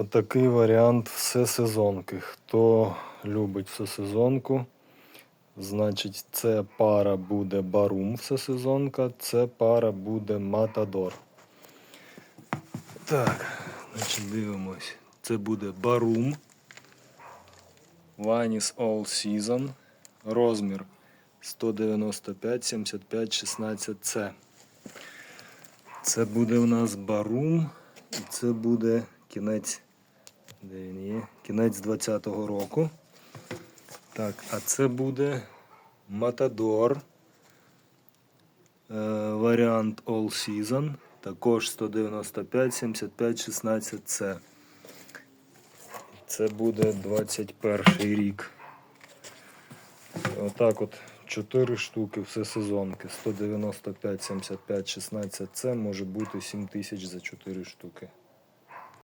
Отакий варіант всесезонки. Хто любить всесезонку, значить це пара буде барум всесезонка, це пара буде матадор. Так, значить дивимось. Це буде барум. Ваніс All Season. Розмір 195, 75, 16 c Це буде у нас барум. І це буде кінець. Де він є? Кінець 20-го року. Так, а це буде Матадор. Е, варіант All Season. Також 195, 75, 16 c Це буде 21 рік. Отак от 4 штуки все сезонки. 195, 75, 16 це може бути 7 тисяч за 4 штуки.